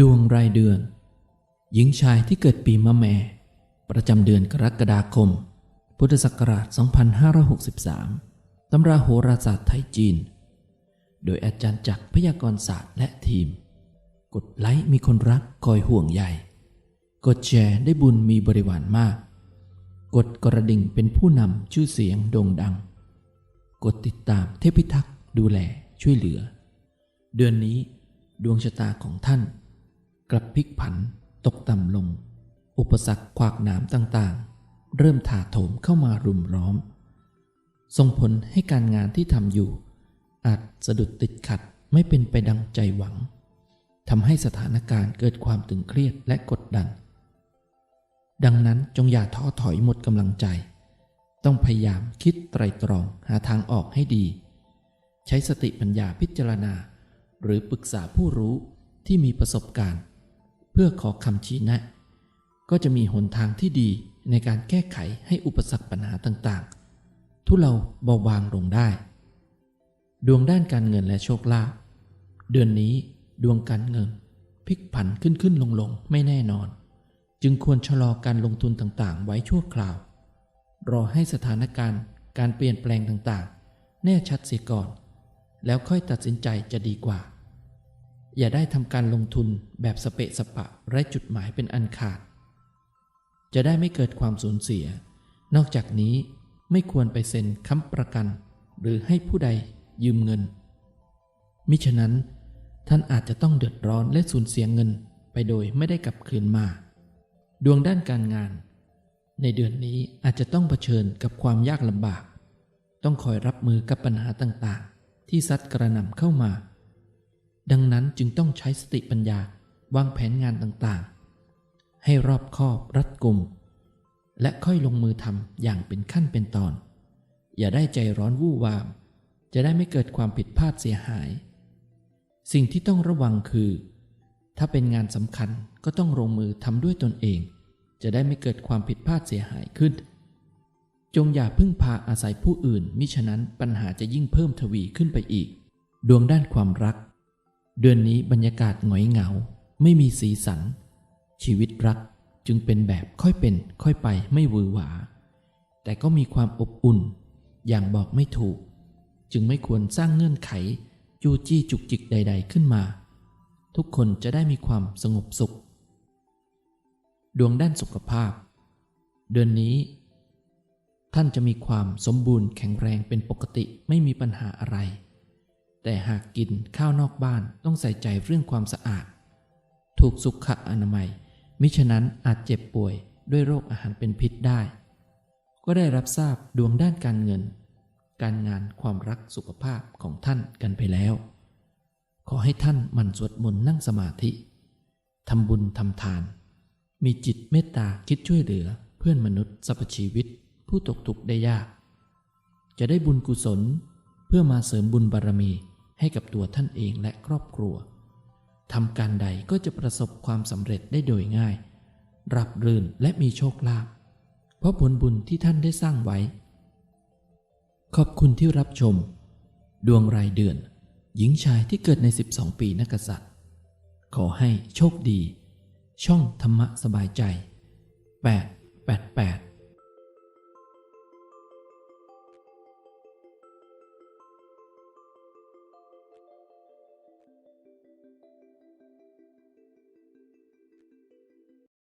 ดวงรายเดือน หญิงชายที่เกิดปีมะแม่ ประจำเดือนกรกฎาคม พุทธศักราช 2563 ตำราโหราศาสตร์ไทยจีน โดยอาจารย์จักรพยากรศาสตร์และทีม กดไลค์มีคนรักคอยห่วงใยกดแชร์ได้บุญมีบริวารมาก กดกระดิ่งเป็นผู้นำชื่อเสียงโด่งดัง กดติดตามเทพิทักษ์ดูแลช่วยเหลือ เดือนนี้ดวงชะตาของท่าน กลับพลิกผัน ตกต่ำลง อุปสรรคขวากหนามต่างๆ เริ่มถาโถมเข้ามารุมร้อม ส่งผลให้การงานที่ทำอยู่ อาจสะดุดติดขัดไม่เป็นไปดังใจหวังทำให้สถานการณ์เกิดความตึงเครียดและกดดัน ดังนั้นจงอย่าท้อถอยหมดกำลังใจ ต้องพยายามคิดไตรตรองหาทางออกให้ดี ใช้สติปัญญาพิจารณา หรือปรึกษาผู้รู้ที่มีประสบการณ์ พื่อขอคำชี้แนะ ก็จะมีหนทางที่ดีในการแก้ไขให้อุปสรรคปัญหาต่างๆ ทุเลาเบาบางลงได้ ดวงด้านการเงินและโชคลาภเดือนนี้ดวงการเงินพลิกผันขึ้นขึ้นลงลงไม่แน่นอน จึงควรชะลอการลงทุนต่างๆ ไว้ชั่วคราว รอให้สถานการณ์การเปลี่ยนแปลงต่างๆ แน่ชัดเสียก่อน แล้วค่อยตัดสินใจจะดีกว่า อย่าได้ทำการลงทุนแบบสเปะสปะไร้จุดหมายเป็นอันขาด จะได้ไม่เกิดความสูญเสีย นอกจากนี้ไม่ควรไปเซ็นค้ำประกัน หรือให้ผู้ใดยืมเงิน มิฉะนั้น ท่านอาจจะต้องเดือดร้อนและสูญเสียเงินไปโดยไม่ได้กลับคืนมา ดวงด้านการงาน ในเดือนนี้อาจจะต้องเผชิญกับความยากลำบาก ต้องคอยรับมือกับปัญหาต่างๆ ที่ซัดกระหน่ำเข้ามา ดังนั้นจึงต้องใช้สติปัญญาวางแผนงานต่างๆ ให้รอบคอบรัดกุม และค่อยลงมือทำอย่างเป็นขั้นเป็นตอน อย่าได้ใจร้อนวู่วาม จะได้ไม่เกิดความผิดพลาดเสียหาย สิ่งที่ต้องระวังคือ ถ้าเป็นงานสำคัญก็ต้องลงมือทำด้วยตนเอง จะได้ไม่เกิดความผิดพลาดเสียหายขึ้น จงอย่าพึ่งพาอาศัยผู้อื่นมิฉะนั้นปัญหาจะยิ่งเพิ่มทวีขึ้นไปอีก ดวงด้านความรัก เดือนนี้บรรยากาศหงอยเหงา ไม่มีสีสัน ชีวิตรักจึงเป็นแบบค่อยเป็น ค่อยไปไม่หวือหวา แต่ก็มีความอบอุ่น อย่างบอกไม่ถูก จึงไม่ควรสร้างเงื่อนไขจูจี้จุกจิกใด ๆขึ้นมา ทุกคนจะได้มีความสงบสุข ดวงด้านสุขภาพ เดือนนี้ ท่านจะมีความสมบูรณ์แข็งแรงเป็นปกติไม่มีปัญหาอะไร แต่หากกินข้าวนอกบ้านต้องใส่ใจเรื่องความสะอาด ถูกสุขอนามัย มิฉะนั้นอาจเจ็บป่วยด้วยโรคอาหารเป็นพิษได้ ก็ได้รับทราบดวงด้านการเงิน การงานความรักสุขภาพของท่านกันไปแล้ว ขอให้ท่านหมั่นสวดมนต์นั่งสมาธิทำบุญทำทาน มีจิตเมตตาคิดช่วยเหลือ เพื่อนมนุษย์สรรพชีวิต ผู้ตกทุกข์ได้ยาก จะได้บุญกุศลเพื่อมาเสริมบุญบารมี ให้กับตัวท่านเองและครอบครัวทำการใดก็จะประสบความสำเร็จได้โดยง่าย รับรื่นและมีโชคลาภเพราะผลบุญที่ท่านได้สร้างไว้ ขอบคุณที่รับชม ดวงรายเดือน หญิงชายที่เกิดใน 12 ปีนักษัตริย์ ขอให้โชคดี ช่องธรรมะสบายใจ 8 8 8